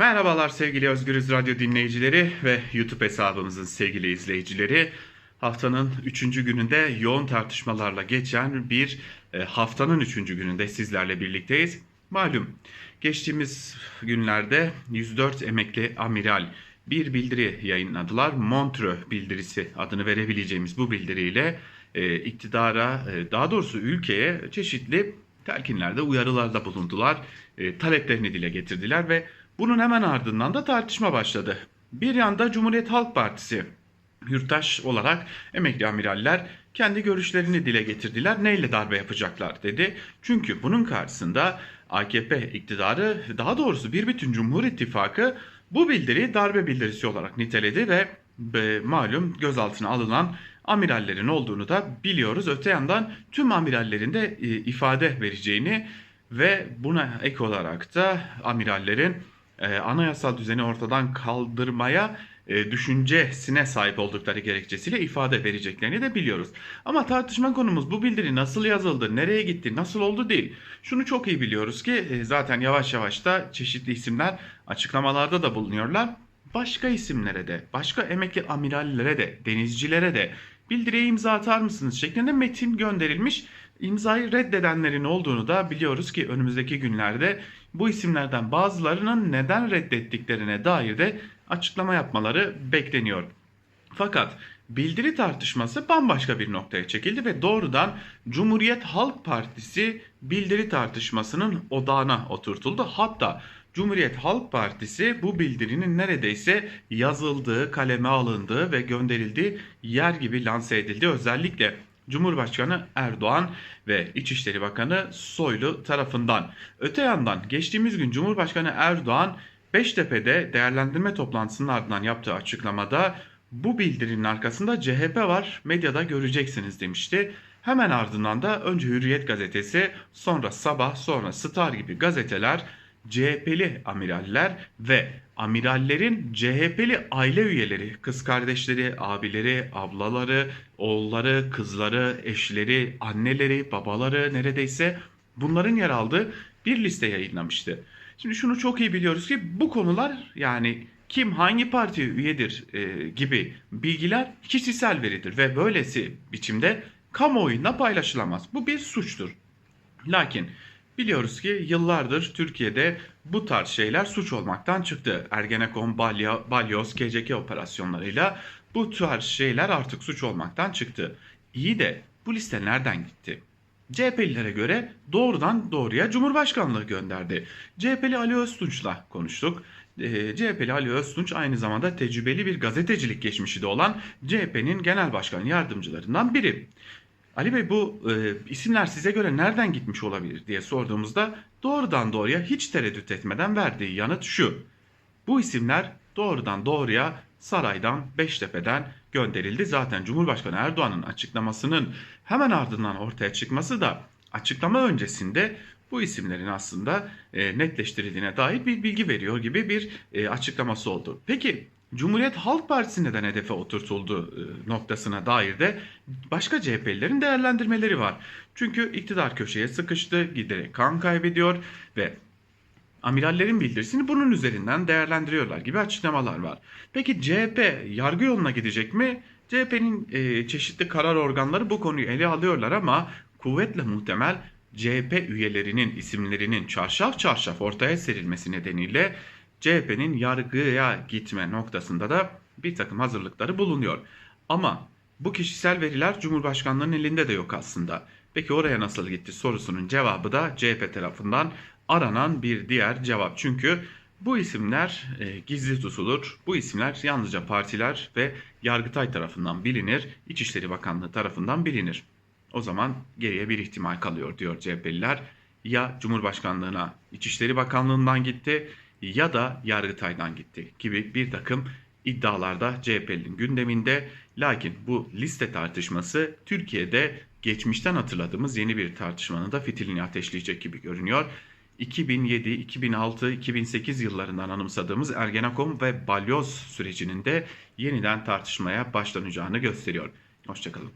Merhabalar sevgili Özgürüz Radyo dinleyicileri ve YouTube hesabımızın sevgili izleyicileri. Haftanın 3. gününde yoğun tartışmalarla geçen bir e, haftanın 3. gününde sizlerle birlikteyiz. Malum geçtiğimiz günlerde 104 emekli amiral bir bildiri yayınladılar. Montreux bildirisi adını verebileceğimiz bu bildiriyle e, iktidara e, daha doğrusu ülkeye çeşitli telkinlerde uyarılarda bulundular. Taleplerini dile getirdiler ve bunun hemen ardından da tartışma başladı. Bir yanda Cumhuriyet Halk Partisi yurttaş olarak emekli amiraller kendi görüşlerini dile getirdiler. Neyle darbe yapacaklar dedi. Çünkü bunun karşısında AKP iktidarı daha doğrusu bir bütün Cumhur İttifakı bu bildiriyi darbe bildirisi olarak niteledi ve e, malum gözaltına alınan amirallerin olduğunu da biliyoruz. Öte yandan tüm amirallerin de e, ifade vereceğini ve buna ek olarak da amirallerin e, anayasal düzeni ortadan kaldırmaya e, düşüncesine sahip oldukları gerekçesiyle ifade vereceklerini de biliyoruz. Ama tartışma konumuz bu bildiri nasıl yazıldı, nereye gitti, nasıl oldu değil. Şunu çok iyi biliyoruz ki e, zaten yavaş yavaş da çeşitli isimler açıklamalarda da bulunuyorlar. Başka isimlere de, başka emekli amirallere de, denizcilere de bildiriye imza atar mısınız şeklinde metin gönderilmiş. İmzayı reddedenlerin olduğunu da biliyoruz ki önümüzdeki günlerde bu isimlerden bazılarının neden reddettiklerine dair de açıklama yapmaları bekleniyor. Fakat bildiri tartışması bambaşka bir noktaya çekildi ve doğrudan Cumhuriyet Halk Partisi bildiri tartışmasının odağına oturtuldu. Hatta Cumhuriyet Halk Partisi bu bildirinin neredeyse yazıldığı, kaleme alındığı ve gönderildiği yer gibi lanse edildi. Özellikle Cumhurbaşkanı Erdoğan ve İçişleri Bakanı Soylu tarafından. Öte yandan geçtiğimiz gün Cumhurbaşkanı Erdoğan Beştepe'de değerlendirme toplantısının ardından yaptığı açıklamada bu bildirinin arkasında CHP var medyada göreceksiniz demişti. Hemen ardından da önce Hürriyet gazetesi sonra Sabah sonra Star gibi gazeteler CHP'li amiraller ve amirallerin CHP'li aile üyeleri, kız kardeşleri, abileri, ablaları, oğulları, kızları, eşleri, anneleri, babaları neredeyse bunların yer aldığı bir liste yayınlamıştı. Şimdi şunu çok iyi biliyoruz ki bu konular yani kim hangi partiye üyedir e, gibi bilgiler kişisel veridir ve böylesi biçimde kamuoyunda paylaşılamaz. Bu bir suçtur. Lakin biliyoruz ki yıllardır Türkiye'de bu tarz şeyler suç olmaktan çıktı. Ergenekon, balya, balyoz, KCK operasyonlarıyla bu tarz şeyler artık suç olmaktan çıktı. İyi de bu liste nereden gitti? CHP'lilere göre doğrudan doğruya Cumhurbaşkanlığı gönderdi. CHP'li Ali Öztunç'la konuştuk. E, CHP'li Ali Öztunç aynı zamanda tecrübeli bir gazetecilik geçmişi de olan CHP'nin genel başkan yardımcılarından biri. Ali Bey bu e, isimler size göre nereden gitmiş olabilir diye sorduğumuzda doğrudan doğruya hiç tereddüt etmeden verdiği yanıt şu. Bu isimler doğrudan doğruya saraydan Beştepe'den gönderildi. Zaten Cumhurbaşkanı Erdoğan'ın açıklamasının hemen ardından ortaya çıkması da açıklama öncesinde bu isimlerin aslında e, netleştirildiğine dair bir bilgi veriyor gibi bir e, açıklaması oldu. Peki Cumhuriyet Halk Partisi neden hedefe oturtuldu e, noktasına dair de başka CHP'lilerin değerlendirmeleri var. Çünkü iktidar köşeye sıkıştı, giderek kan kaybediyor ve amirallerin bildirisini bunun üzerinden değerlendiriyorlar gibi açıklamalar var. Peki CHP yargı yoluna gidecek mi? CHP'nin e, çeşitli karar organları bu konuyu ele alıyorlar ama kuvvetle muhtemel CHP üyelerinin isimlerinin çarşaf çarşaf ortaya serilmesi nedeniyle CHP'nin yargıya gitme noktasında da bir takım hazırlıkları bulunuyor. Ama bu kişisel veriler Cumhurbaşkanlığının elinde de yok aslında. Peki oraya nasıl gitti sorusunun cevabı da CHP tarafından aranan bir diğer cevap. Çünkü bu isimler e, gizli tutulur. Bu isimler yalnızca partiler ve Yargıtay tarafından bilinir, İçişleri Bakanlığı tarafından bilinir. O zaman geriye bir ihtimal kalıyor diyor CHP'liler. Ya Cumhurbaşkanlığına İçişleri Bakanlığından gitti ya da Yargıtay'dan gitti gibi bir takım iddialarda CHP'nin gündeminde. Lakin bu liste tartışması Türkiye'de geçmişten hatırladığımız yeni bir tartışmanın da fitilini ateşleyecek gibi görünüyor. 2007, 2006, 2008 yıllarından anımsadığımız Ergenekon ve Balyoz sürecinin de yeniden tartışmaya başlanacağını gösteriyor. Hoşçakalın.